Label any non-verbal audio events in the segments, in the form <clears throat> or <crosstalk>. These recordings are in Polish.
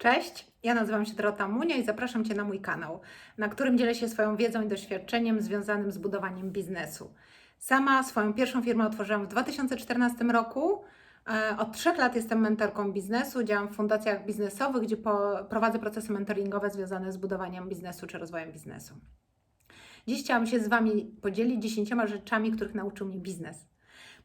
Cześć, ja nazywam się Dorota Munia i zapraszam Cię na mój kanał, na którym dzielę się swoją wiedzą i doświadczeniem związanym z budowaniem biznesu. Sama swoją pierwszą firmę otworzyłam w 2014 roku. E, Od trzech lat jestem mentorką biznesu, działam w fundacjach biznesowych, gdzie prowadzę procesy mentoringowe związane z budowaniem biznesu czy rozwojem biznesu. Dziś chciałam się z Wami podzielić dziesięcioma rzeczami, których nauczył mnie biznes.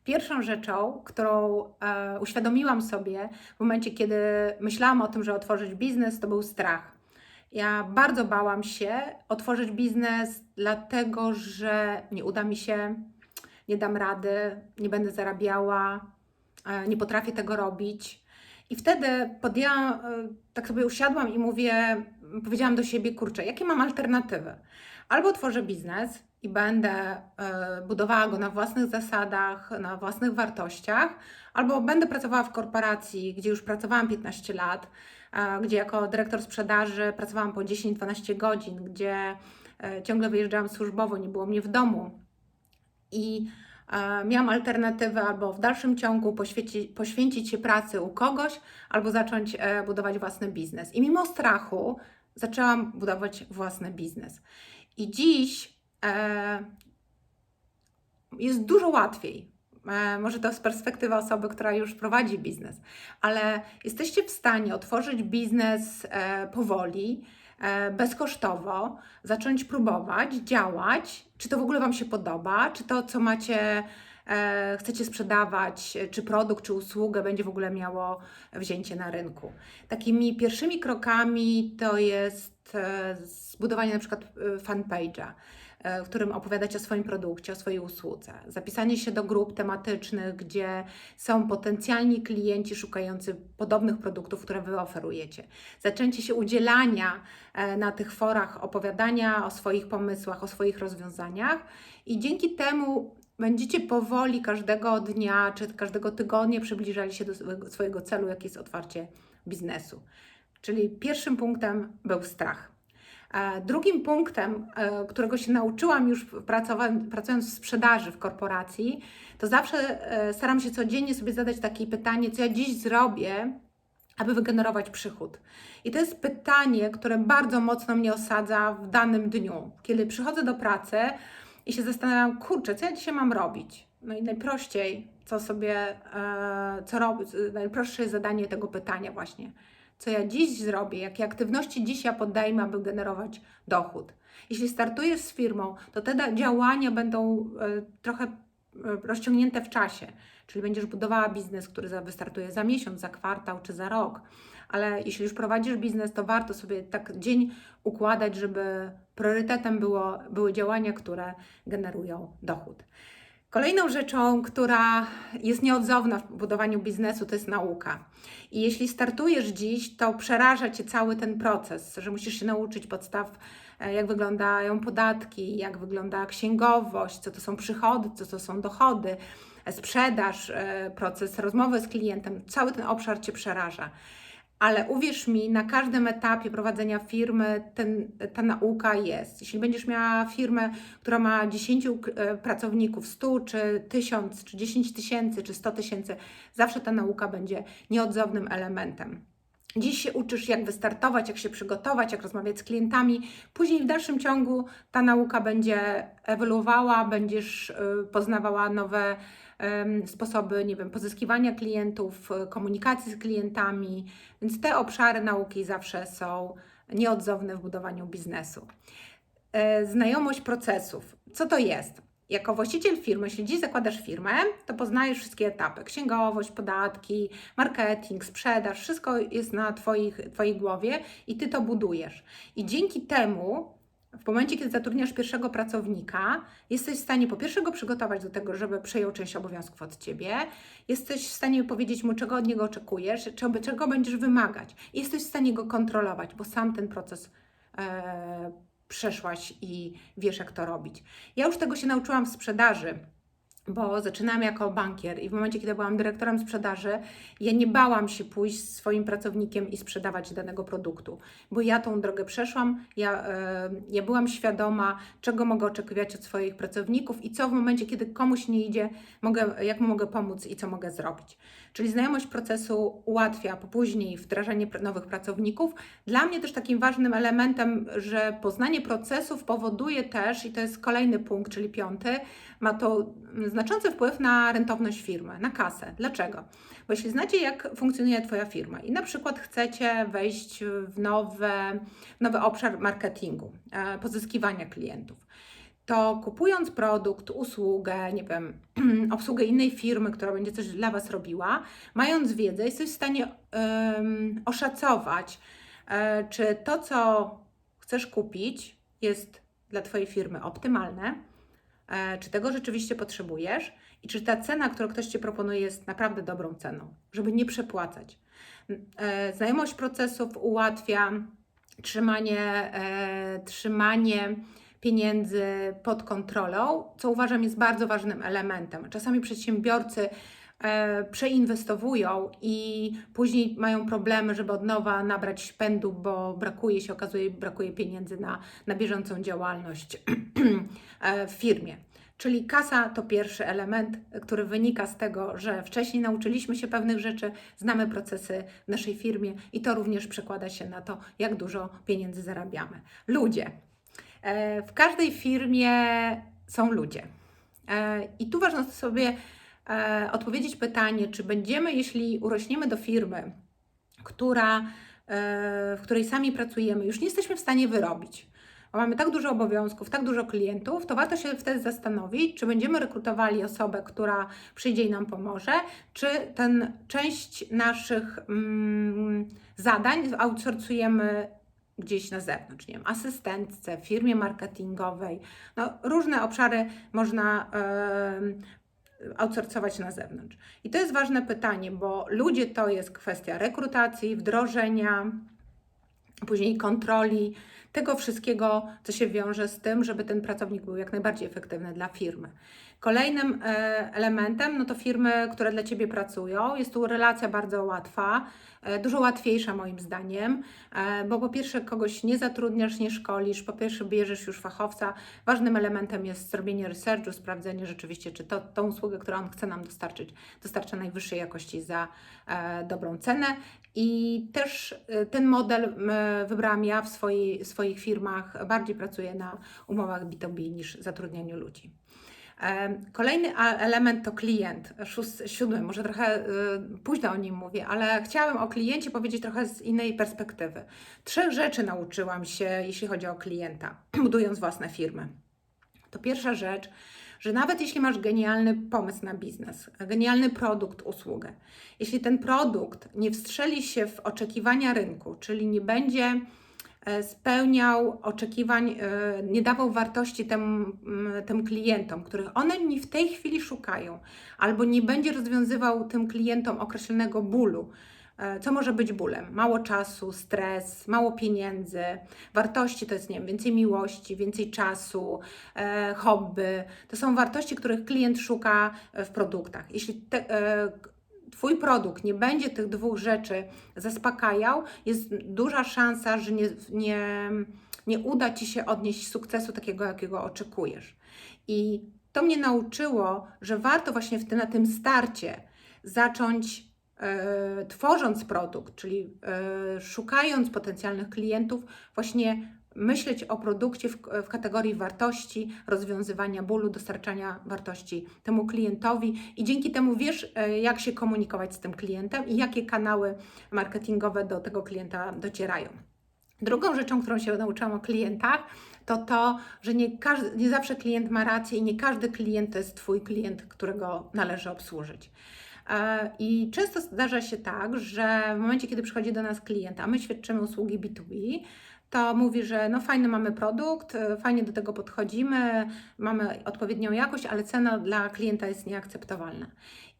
Pierwszą rzeczą, którą e, uświadomiłam sobie w momencie, kiedy myślałam o tym, że otworzyć biznes, to był strach. Ja bardzo bałam się otworzyć biznes, dlatego że nie uda mi się, nie dam rady, nie będę zarabiała, e, nie potrafię tego robić. I wtedy podjęłam, e, tak sobie usiadłam i mówię, powiedziałam do siebie, kurczę, jakie mam alternatywy? Albo otworzę biznes i będę e, budowała go na własnych zasadach, na własnych wartościach, albo będę pracowała w korporacji, gdzie już pracowałam 15 lat, e, gdzie jako dyrektor sprzedaży pracowałam po 10-12 godzin, gdzie e, ciągle wyjeżdżałam służbowo, nie było mnie w domu. I miałam alternatywę albo w dalszym ciągu poświęcić, poświęcić się pracy u kogoś, albo zacząć budować własny biznes. I mimo strachu zaczęłam budować własny biznes. I dziś jest dużo łatwiej. E, może to z perspektywy osoby, która już prowadzi biznes, ale jesteście w stanie otworzyć biznes e, powoli, e, bezkosztowo, zacząć próbować, działać. Czy to w ogóle Wam się podoba? Czy to, co macie, e, chcecie sprzedawać, e, czy produkt, czy usługę będzie w ogóle miało wzięcie na rynku? Takimi pierwszymi krokami to jest e, zbudowanie na przykład e, fanpage'a e, w którym opowiadać o swoim produkcie, o swojej usłudze. Zapisanie się do grup tematycznych, gdzie są potencjalni klienci szukający podobnych produktów, które Wy oferujecie. Zaczęcie się udzielania e, na tych forach, opowiadania o swoich pomysłach, o swoich rozwiązaniach i dzięki temu będziecie powoli każdego dnia czy każdego tygodnia przybliżali się do swojego celu, jaki jest otwarcie biznesu. Czyli pierwszym punktem był strach. E, Drugim punktem, e, którego się nauczyłam już pracując w sprzedaży w korporacji, to zawsze e, staram się codziennie sobie zadać takie pytanie, co ja dziś zrobię, aby wygenerować przychód. I to jest pytanie, które bardzo mocno mnie osadza w danym dniu. Kiedy przychodzę do pracy i się zastanawiam, kurczę, co ja dzisiaj mam robić? No i najprościej, co sobie, co robić, najprostsze jest zadanie tego pytania właśnie co ja dziś zrobię, jakie aktywności dziś ja aby generować dochód. Jeśli startujesz z firmą, to te działania będą e, trochę e, rozciągnięte w czasie, czyli będziesz budowała biznes, który wystartuje za miesiąc, za kwartał czy za rok. Ale jeśli już prowadzisz biznes, to warto sobie tak dzień układać, żeby priorytetem było, były działania, które generują dochód. Kolejną rzeczą, która jest nieodzowna w budowaniu biznesu, to jest nauka. I jeśli startujesz dziś, to przeraża Cię cały ten proces, że musisz się nauczyć podstaw, e, jak wyglądają podatki, jak wygląda księgowość, co to są przychody, co to są dochody, e, sprzedaż, e, proces rozmowy z klientem. Cały ten obszar Cię przeraża. Ale uwierz mi, na każdym etapie prowadzenia firmy ten, ta nauka jest. Jeśli będziesz miała firmę, która ma 10 e, pracowników, 100 czy 1000, czy 10 tysięcy, czy 100 tysięcy, zawsze ta nauka będzie nieodzownym elementem. Dziś się uczysz, jak wystartować, jak się przygotować, jak rozmawiać z klientami. Później w dalszym ciągu ta nauka będzie ewoluowała, będziesz y, poznawała nowe sposoby, nie wiem, pozyskiwania klientów, y, komunikacji z klientami. Więc te obszary nauki zawsze są nieodzowne w budowaniu biznesu. E, Znajomość procesów. Co to jest? Jako właściciel firmy, jeśli dziś zakładasz firmę, to poznajesz wszystkie etapy: księgowość, podatki, marketing, sprzedaż, wszystko jest na twoich, Twojej głowie i Ty to budujesz. I dzięki temu, w momencie, kiedy zatrudniasz pierwszego pracownika, jesteś w stanie po pierwsze go przygotować do tego, żeby przejął część obowiązków od Ciebie, jesteś w stanie powiedzieć mu, czego od niego oczekujesz, czego, będziesz wymagać, jesteś w stanie go kontrolować, bo sam ten proces e, przeszłaś i wiesz, jak to robić. Ja już tego się nauczyłam w sprzedaży. Bo zaczynałam jako bankier i w momencie, kiedy byłam dyrektorem sprzedaży, ja nie bałam się pójść z swoim pracownikiem i sprzedawać danego produktu, bo ja tą drogę przeszłam, ja, e, ja byłam świadoma, czego mogę oczekiwać od swoich pracowników i co w momencie, kiedy komuś nie idzie, mogę, jak mu mogę pomóc i co mogę zrobić. Czyli znajomość procesu ułatwia później wdrażanie nowych pracowników. Dla mnie też takim ważnym elementem, że poznanie procesów powoduje też, i to jest kolejny punkt, czyli piąty, ma to znaczący wpływ na rentowność firmy, na kasę. Dlaczego? Bo jeśli znacie, jak funkcjonuje Twoja firma i na przykład chcecie wejść w, nowe, w nowy obszar marketingu, e, pozyskiwania klientów, to kupując produkt, usługę, nie wiem, <clears throat> obsługę innej firmy, która będzie coś dla Was robiła, mając wiedzę, jesteś w stanie em, oszacować, e, czy to, co chcesz kupić, jest dla Twojej firmy optymalne, czy tego rzeczywiście potrzebujesz i czy ta cena, którą ktoś Ci proponuje, jest naprawdę dobrą ceną, żeby nie przepłacać. E, Znajomość procesów ułatwia trzymanie, e, trzymanie pieniędzy pod kontrolą, co uważam jest bardzo ważnym elementem. Czasami przedsiębiorcy e, przeinwestowują i później mają problemy, żeby od nowa nabrać pędu, bo brakuje się, okazuje, brakuje pieniędzy na, na bieżącą działalność <clears throat> e, w firmie. Czyli kasa to pierwszy element, który wynika z tego, że wcześniej nauczyliśmy się pewnych rzeczy, znamy procesy w naszej firmie i to również przekłada się na to, jak dużo pieniędzy zarabiamy. Ludzie. E, W każdej firmie są ludzie. E, I tu ważno sobie e, odpowiedzieć pytanie, czy będziemy, jeśli urośniemy do firmy, która, e, w której sami pracujemy, już nie jesteśmy w stanie wyrobić, bo mamy tak dużo obowiązków, tak dużo klientów, to warto się wtedy zastanowić, czy będziemy rekrutowali osobę, która przyjdzie i nam pomoże, czy ten część naszych mm, zadań outsourcujemy gdzieś na zewnątrz, nie wiem, asystentce, firmie marketingowej. No, różne obszary można outsourcować na zewnątrz. I to jest ważne pytanie, bo ludzie to jest kwestia rekrutacji, wdrożenia, później kontroli, tego wszystkiego, co się wiąże z tym, żeby ten pracownik był jak najbardziej efektywny dla firmy. Kolejnym e, elementem, no to firmy, które dla Ciebie pracują. Jest tu relacja bardzo łatwa, e, dużo łatwiejsza moim zdaniem, e, bo po pierwsze kogoś nie zatrudniasz, nie szkolisz, po pierwsze bierzesz już fachowca. Ważnym elementem jest zrobienie researchu, sprawdzenie rzeczywiście, czy to, tą usługę, którą on chce nam dostarczyć, dostarcza najwyższej jakości za dobrą cenę. I też e, ten model m, wybrałam ja w swojej, swoich firmach. Bardziej pracuję na umowach B2B niż zatrudnianiu ludzi. Kolejny element to klient, szósty, siódmy, może trochę y, późno o nim mówię, ale chciałam o kliencie powiedzieć trochę z innej perspektywy. Trzech rzeczy nauczyłam się, jeśli chodzi o klienta, <clears throat> budując własne firmy. To pierwsza rzecz, że nawet jeśli masz genialny pomysł na biznes, genialny produkt, usługę, jeśli ten produkt nie wstrzeli się w oczekiwania rynku, czyli nie będzie e, spełniał oczekiwań, e, nie dawał wartości tym, mm, tym klientom, których one nie w tej chwili szukają, albo nie będzie rozwiązywał tym klientom określonego bólu, co może być bólem? Mało czasu, stres, mało pieniędzy, wartości to jest, nie wiem, więcej miłości, więcej czasu, e, hobby. To są wartości, których klient szuka e, w produktach. Jeśli te, e, Twój produkt nie będzie tych dwóch rzeczy zaspokajał, jest duża szansa, że nie, nie, nie uda Ci się odnieść sukcesu takiego, jakiego oczekujesz. I to mnie nauczyło, że warto właśnie w na tym starcie zacząć e, tworząc produkt, czyli e, szukając potencjalnych klientów, właśnie myśleć o produkcie w, w kategorii wartości, rozwiązywania bólu, dostarczania wartości temu klientowi i dzięki temu wiesz, e, jak się komunikować z tym klientem i jakie kanały marketingowe do tego klienta docierają. Drugą rzeczą, którą się nauczyłam o klientach, to to, że nie, każdy, nie zawsze klient ma rację i nie każdy klient to jest Twój klient, którego należy obsłużyć. E, I często zdarza się tak, że w momencie, kiedy przychodzi do nas klient, a my świadczymy usługi B2B, to mówi, że no fajny mamy produkt, e, fajnie do tego podchodzimy, mamy odpowiednią jakość, ale cena dla klienta jest nieakceptowalna.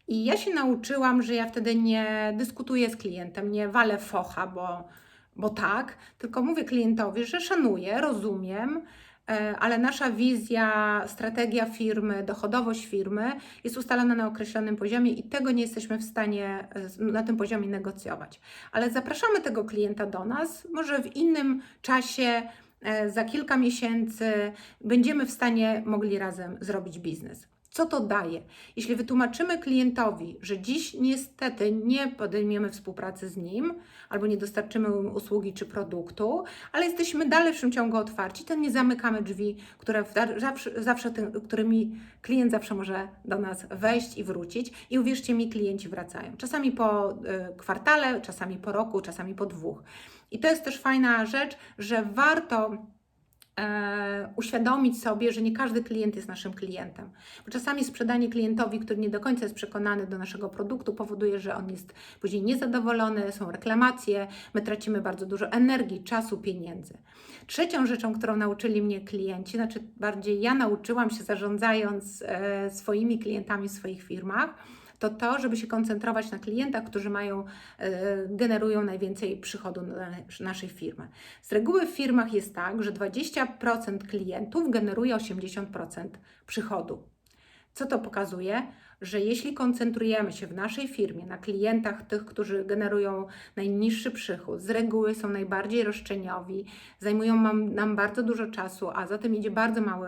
I ja się nauczyłam, że ja wtedy nie dyskutuję z klientem, nie walę focha, bo, bo tak, tylko mówię klientowi, że szanuję, rozumiem, ale nasza wizja, strategia firmy, dochodowość firmy jest ustalona na określonym poziomie i tego nie jesteśmy w stanie e, na tym poziomie negocjować. Ale zapraszamy tego klienta do nas, może w innym czasie, e, za kilka miesięcy będziemy w stanie mogli razem zrobić biznes. Co to daje? Jeśli wytłumaczymy klientowi, że dziś niestety nie podejmiemy współpracy z nim, albo nie dostarczymy mu usługi czy produktu, ale jesteśmy dalszym ciągu otwarci, to nie zamykamy drzwi, które zawsze, zawsze tym, którymi klient zawsze może do nas wejść i wrócić. I uwierzcie mi, klienci wracają. Czasami po y, kwartale, czasami po roku, czasami po dwóch. I to jest też fajna rzecz, że warto e, uświadomić sobie, że nie każdy klient jest naszym klientem. Bo czasami sprzedanie klientowi, który nie do końca jest przekonany do naszego produktu, powoduje, że on jest później niezadowolony, są reklamacje, my tracimy bardzo dużo energii, czasu, pieniędzy. Trzecią rzeczą, którą nauczyli mnie klienci, znaczy bardziej ja nauczyłam się zarządzając e, swoimi klientami w swoich firmach, to to, żeby się koncentrować na klientach, którzy mają, e, generują najwięcej przychodu na naszej firmy. Z reguły w firmach jest tak, że 20% klientów generuje 80% przychodu. Co to pokazuje? Że jeśli koncentrujemy się w naszej firmie na klientach, tych, którzy generują najniższy przychód, z reguły są najbardziej roszczeniowi, zajmują nam bardzo dużo czasu, a za tym idzie bardzo mały,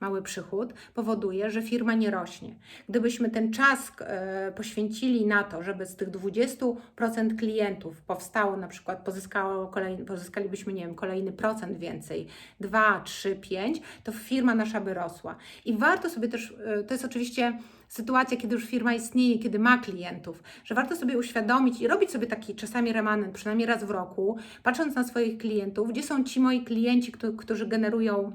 mały przychód, powoduje, że firma nie rośnie. Gdybyśmy ten czas e, poświęcili na to, żeby z tych 20% klientów powstało, na przykład pozyskało kolejny, pozyskalibyśmy, nie wiem, kolejny procent więcej, 2, 3, 5, to firma nasza by rosła. I warto sobie też, e, to jest oczywiście sytuacja, kiedy już firma istnieje, kiedy ma klientów, że warto sobie uświadomić i robić sobie taki czasami remanent, przynajmniej raz w roku, patrząc na swoich klientów, gdzie są ci moi klienci, którzy generują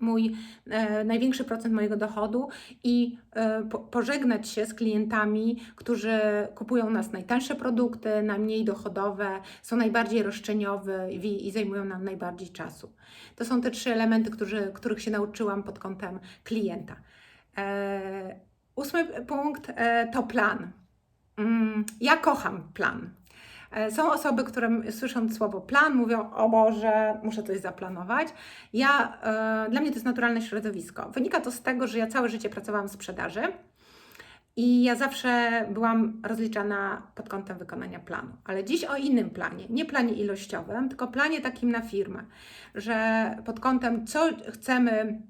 mój e, największy procent mojego dochodu i e, po, pożegnać się z klientami, którzy kupują nas najtańsze produkty, najmniej dochodowe, są najbardziej roszczeniowe i, i zajmują nam najbardziej czasu. To są te trzy elementy, którzy, których się nauczyłam pod kątem klienta. E, Ósmy punkt e, to plan. Mm, ja kocham plan. E, są osoby, które słysząc słowo plan mówią, o Boże, muszę coś zaplanować. Ja, e, dla mnie to jest naturalne środowisko. Wynika to z tego, że ja całe życie pracowałam w sprzedaży i ja zawsze byłam rozliczana pod kątem wykonania planu. Ale dziś o innym planie, nie planie ilościowym, tylko planie takim na firmę, że pod kątem, co chcemy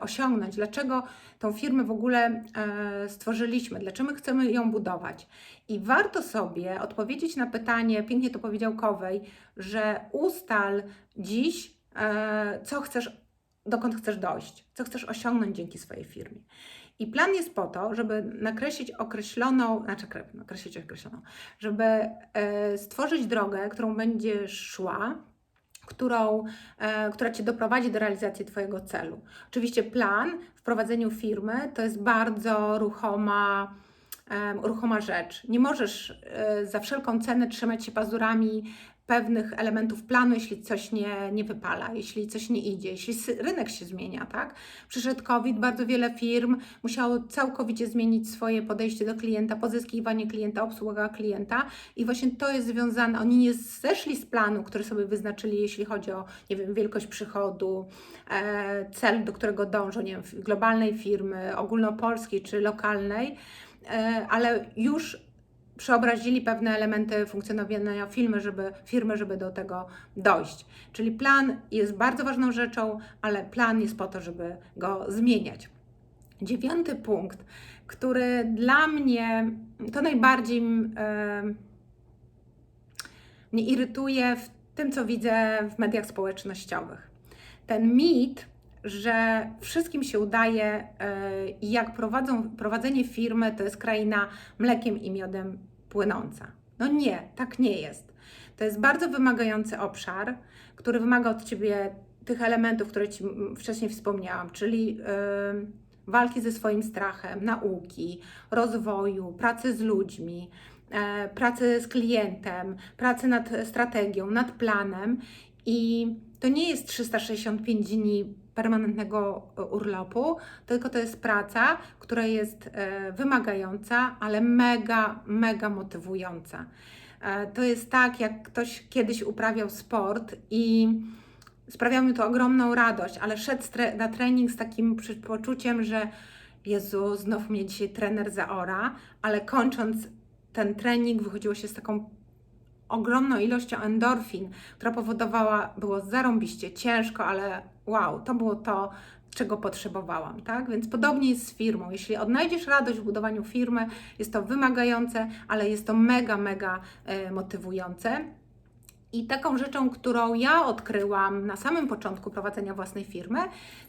osiągnąć, dlaczego tą firmę w ogóle e, stworzyliśmy, dlaczego chcemy ją budować. I warto sobie odpowiedzieć na pytanie, pięknie to powiedział Kowej, że ustal dziś, e, co chcesz, dokąd chcesz dojść, co chcesz osiągnąć dzięki swojej firmie. I plan jest po to, żeby nakreślić określoną, znaczy nakreślić określoną, żeby stworzyć drogę, którą będziesz szła, którą, e, która Cię doprowadzi do realizacji Twojego celu. Oczywiście plan w prowadzeniu firmy to jest bardzo ruchoma, ruchoma rzecz. Nie możesz e, za wszelką cenę trzymać się pazurami pewnych elementów planu, jeśli coś nie, nie wypala, jeśli coś nie idzie, jeśli rynek się zmienia, tak? Przyszedł COVID, bardzo wiele firm musiało całkowicie zmienić swoje podejście do klienta, pozyskiwanie klienta, obsługa klienta i właśnie to jest związane, oni nie zeszli z planu, który sobie wyznaczyli, jeśli chodzi o, nie wiem, wielkość przychodu, e, cel, do którego dążą, nie wiem, globalnej firmy, ogólnopolskiej czy lokalnej, e, ale już przeobrazili pewne elementy funkcjonowania firmy żeby, firmy, żeby do tego dojść. Czyli plan jest bardzo ważną rzeczą, ale plan jest po to, żeby go zmieniać. Dziewiąty punkt, który dla mnie to najbardziej yy, mnie irytuje w tym, co widzę w mediach społecznościowych. Ten mit, że wszystkim się udaje e, i jak prowadzą, prowadzenie firmy to jest kraina mlekiem i miodem płynąca. No nie, tak nie jest. To jest bardzo wymagający obszar, który wymaga od Ciebie tych elementów, które Ci wcześniej wspomniałam, czyli yy, walki ze swoim strachem, nauki, rozwoju, pracy z ludźmi, yy, pracy z klientem, pracy nad strategią, nad planem i to nie jest 365 dni permanentnego e, urlopu, tylko to jest praca, która jest e, wymagająca, ale mega, mega motywująca. E, to jest tak, jak ktoś kiedyś uprawiał sport i sprawiało mi to ogromną radość, ale szedł na trening z takim poczuciem, że Jezu, znów mnie dzisiaj trener zaora, ale kończąc ten trening wychodziło się z taką ogromną ilością endorfin, która powodowała, było zarąbiście ciężko, ale wow, to było to, czego potrzebowałam, tak? Więc podobnie jest z firmą. Jeśli odnajdziesz radość w budowaniu firmy, jest to wymagające, ale jest to mega, mega e, motywujące. I taką rzeczą, którą ja odkryłam na samym początku prowadzenia własnej firmy,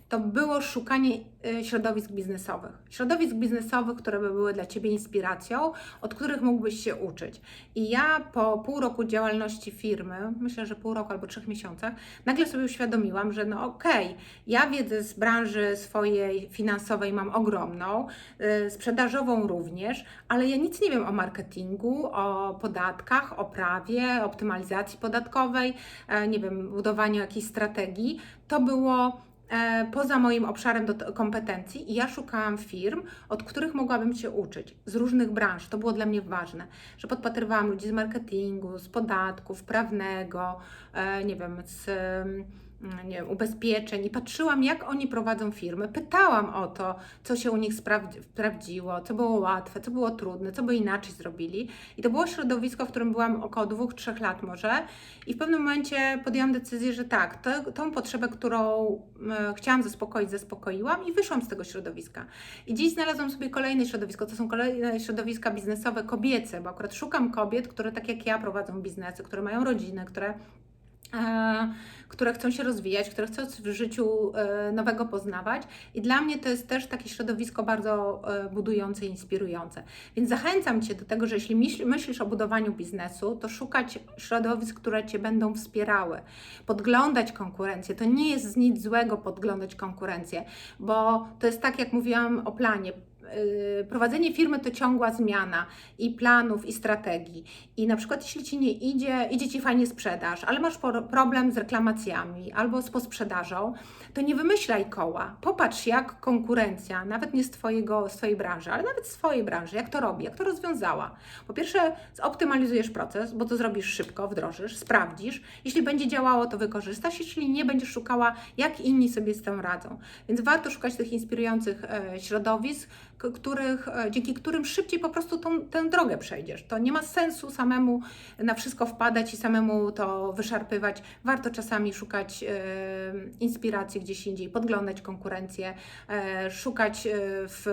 to było szukanie y, środowisk biznesowych. Środowisk biznesowych, które by były dla Ciebie inspiracją, od których mógłbyś się uczyć. I ja po pół roku działalności firmy, myślę, że pół roku albo trzech miesiącach, nagle sobie uświadomiłam, że no okej, ja wiedzę z branży swojej finansowej mam ogromną, y, sprzedażową również, ale ja nic nie wiem o marketingu, o podatkach, o prawie, optymalizacji podatkowej, e, nie wiem, budowaniu jakiejś strategii. To było poza moim obszarem do kompetencji i ja szukałam firm, od których mogłabym się uczyć, z różnych branż. To było dla mnie ważne, że podpatrywałam ludzi z marketingu, z podatków, prawnego, e, nie wiem, z nie wiem, ubezpieczeń i patrzyłam, jak oni prowadzą firmy. Pytałam o to, co się u nich sprawdzi- sprawdziło, co było łatwe, co było trudne, co by inaczej zrobili. I to było środowisko, w którym byłam około dwóch, trzech lat może. I w pewnym momencie podjęłam decyzję, że tak, to, tą potrzebę, którą chciałam zaspokoić, zaspokoiłam i wyszłam z tego środowiska. I dziś znalazłam sobie kolejne środowisko, to są kolejne środowiska biznesowe kobiece, bo akurat szukam kobiet, które tak jak ja prowadzą biznesy, które mają rodzinę, które które chcą się rozwijać, które chcą w życiu e, nowego poznawać. I dla mnie to jest też takie środowisko bardzo e, budujące inspirujące. Więc zachęcam Cię do tego, że jeśli myśl, myślisz o budowaniu biznesu, to szukać środowisk, które Cię będą wspierały, podglądać konkurencję. To nie jest nic złego podglądać konkurencję, bo to jest tak, jak mówiłam o planie prowadzenie firmy to ciągła zmiana i planów, i strategii. I na przykład, jeśli ci nie idzie, idzie ci fajnie sprzedaż, ale masz problem z reklamacjami albo z posprzedażą, to nie wymyślaj koła. Popatrz, jak konkurencja, nawet nie z, twojego, z Twojej branży, ale nawet z swojej branży, jak to robi, jak to rozwiązała. Po pierwsze, zoptymalizujesz proces, bo to zrobisz szybko, wdrożysz, sprawdzisz. Jeśli będzie działało, to wykorzystasz, jeśli nie, będziesz szukała, jak inni sobie z tym radzą. Więc warto szukać tych inspirujących e, środowisk, których, e, dzięki którym szybciej po prostu tą, tę drogę przejdziesz. To nie ma sensu samemu na wszystko wpadać i samemu to wyszarpywać. Warto czasami szukać e, inspiracji gdzieś indziej, podglądać konkurencję, e, szukać e, w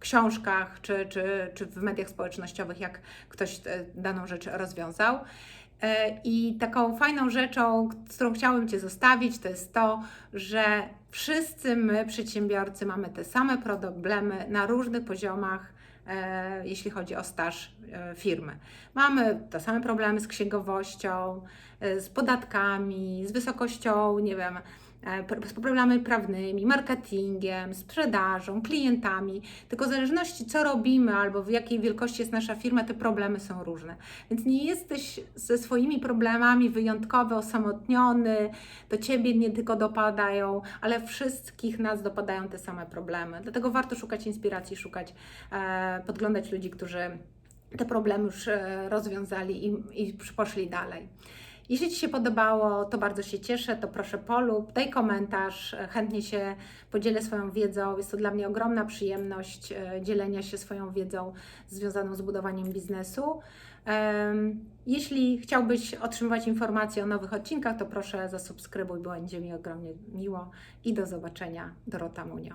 książkach czy, czy, czy w mediach społecznościowych, jak ktoś e, daną rzecz rozwiązał. E, I taką fajną rzeczą, którą chciałabym Cię zostawić, to jest to, że wszyscy my, przedsiębiorcy, mamy te same problemy na różnych poziomach, e, jeśli chodzi o staż firmy. Mamy te same problemy z księgowością, z podatkami, z wysokością, nie wiem, z problemami prawnymi, marketingiem, sprzedażą, klientami. Tylko w zależności co robimy albo w jakiej wielkości jest nasza firma, te problemy są różne. Więc nie jesteś ze swoimi problemami wyjątkowy, osamotniony, do ciebie nie tylko dopadają, ale wszystkich nas dopadają te same problemy. Dlatego warto szukać inspiracji, szukać, e, podglądać ludzi, którzy te problemy już e, rozwiązali i, i poszli dalej. Jeśli Ci się podobało, to bardzo się cieszę, to proszę polub, daj komentarz, e, chętnie się podzielę swoją wiedzą. Jest to dla mnie ogromna przyjemność e, dzielenia się swoją wiedzą związaną z budowaniem biznesu. Jeśli chciałbyś otrzymywać informacje o nowych odcinkach, to proszę zasubskrybuj, będzie mi ogromnie miło i do zobaczenia. Dorota Munio.